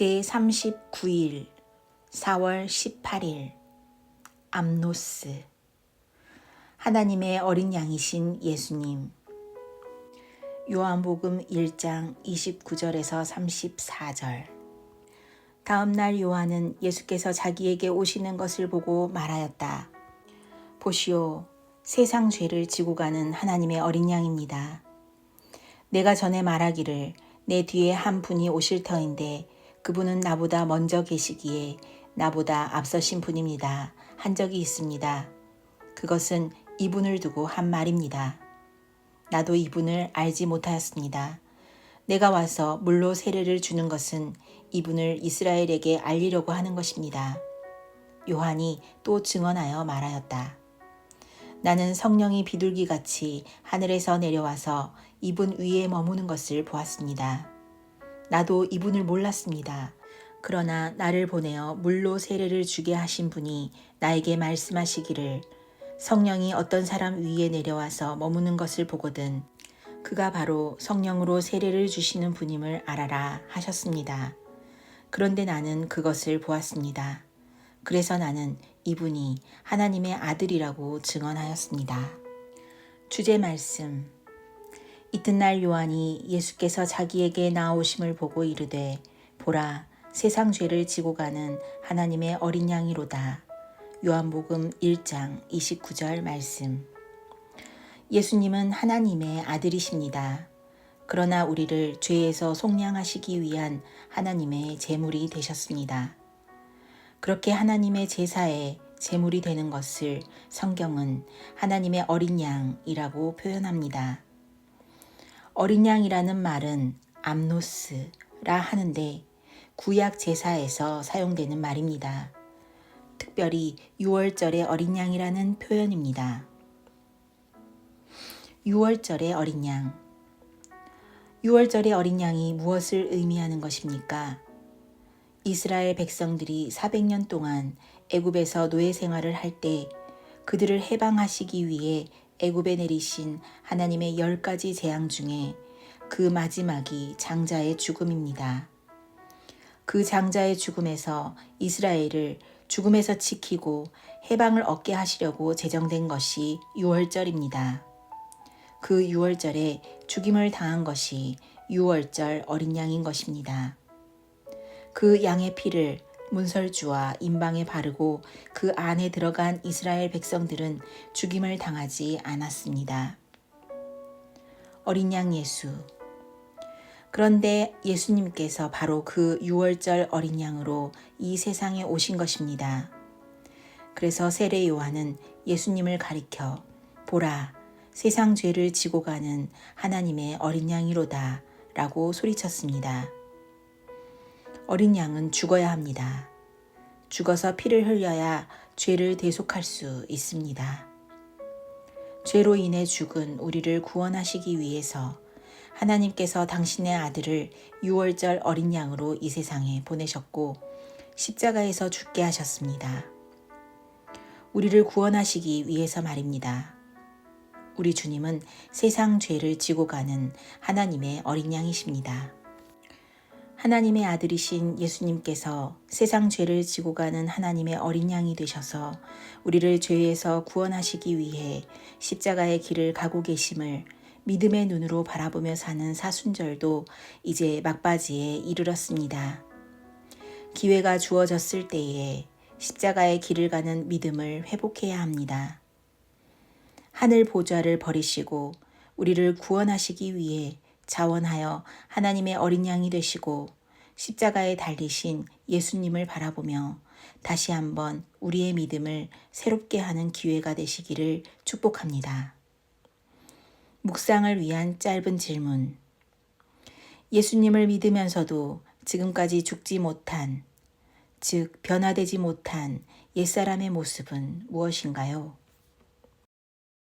제 39일 4월 18일 암노스 하나님의 어린 양이신 예수님 요한복음 1장 29절에서 34절 다음 날 요한은 예수께서 자기에게 오시는 것을 보고 말하였다. 보시오, 세상 죄를 지고 가는 하나님의 어린 양입니다. 내가 전에 말하기를 내 뒤에 한 분이 오실 터인데 그분은 나보다 먼저 계시기에 나보다 앞서신 분입니다. 한 적이 있습니다. 그것은 이분을 두고 한 말입니다. 나도 이분을 알지 못하였습니다. 내가 와서 물로 세례를 주는 것은 이분을 이스라엘에게 알리려고 하는 것입니다. 요한이 또 증언하여 말하였다. 나는 성령이 비둘기 같이 하늘에서 내려와서 이분 위에 머무는 것을 보았습니다. 나도 이분을 몰랐습니다. 그러나 나를 보내어 물로 세례를 주게 하신 분이 나에게 말씀하시기를 성령이 어떤 사람 위에 내려와서 머무는 것을 보거든 그가 바로 성령으로 세례를 주시는 분임을 알아라 하셨습니다. 그런데 나는 그것을 보았습니다. 그래서 나는 이분이 하나님의 아들이라고 증언하였습니다. 주제 말씀 이튿날 요한이 예수께서 자기에게 나오심을 보고 이르되 보라 세상 죄를 지고 가는 하나님의 어린 양이로다. 요한복음 1장 29절 말씀. 예수님은 하나님의 아들이십니다. 그러나 우리를 죄에서 속량하시기 위한 하나님의 제물이 되셨습니다. 그렇게 하나님의 제사에 제물이 되는 것을 성경은 하나님의 어린 양이라고 표현합니다. 어린 양이라는 말은 암노스라 하는데 구약 제사에서 사용되는 말입니다. 특별히 6월절의 어린 양이라는 표현입니다. 6월절의 어린 양 6월절의 어린 양이 무엇을 의미하는 것입니까? 이스라엘 백성들이 400년 동안 애굽에서 노예 생활을 할 때 그들을 해방하시기 위해 애굽에 내리신 하나님의 열 가지 재앙 중에 그 마지막이 장자의 죽음입니다. 그 장자의 죽음에서 이스라엘을 죽음에서 지키고 해방을 얻게 하시려고 제정된 것이 6월절입니다. 그 6월절에 죽임을 당한 것이 6월절 어린 양인 것입니다. 그 양의 피를 문설주와 임방에 바르고 그 안에 들어간 이스라엘 백성들은 죽임을 당하지 않았습니다. 어린 양 예수. 그런데 예수님께서 바로 그 6월절 어린 양으로 이 세상에 오신 것입니다. 그래서 세례 요한은 예수님을 가리켜 보라 세상 죄를 지고 가는 하나님의 어린 양이로다 라고 소리쳤습니다. 어린 양은 죽어야 합니다. 죽어서 피를 흘려야 죄를 대속할 수 있습니다. 죄로 인해 죽은 우리를 구원하시기 위해서 하나님께서 당신의 아들을 6월절 어린 양으로 이 세상에 보내셨고 십자가에서 죽게 하셨습니다. 우리를 구원하시기 위해서 말입니다. 우리 주님은 세상 죄를 지고 가는 하나님의 어린 양이십니다. 하나님의 아들이신 예수님께서 세상 죄를 지고 가는 하나님의 어린 양이 되셔서 우리를 죄에서 구원하시기 위해 십자가의 길을 가고 계심을 믿음의 눈으로 바라보며 사는 사순절도 이제 막바지에 이르렀습니다. 기회가 주어졌을 때에 십자가의 길을 가는 믿음을 회복해야 합니다. 하늘 보좌를 버리시고 우리를 구원하시기 위해 자원하여 하나님의 어린 양이 되시고 십자가에 달리신 예수님을 바라보며 다시 한번 우리의 믿음을 새롭게 하는 기회가 되시기를 축복합니다. 묵상을 위한 짧은 질문. 예수님을 믿으면서도 지금까지 죽지 못한, 즉, 변화되지 못한 옛사람의 모습은 무엇인가요?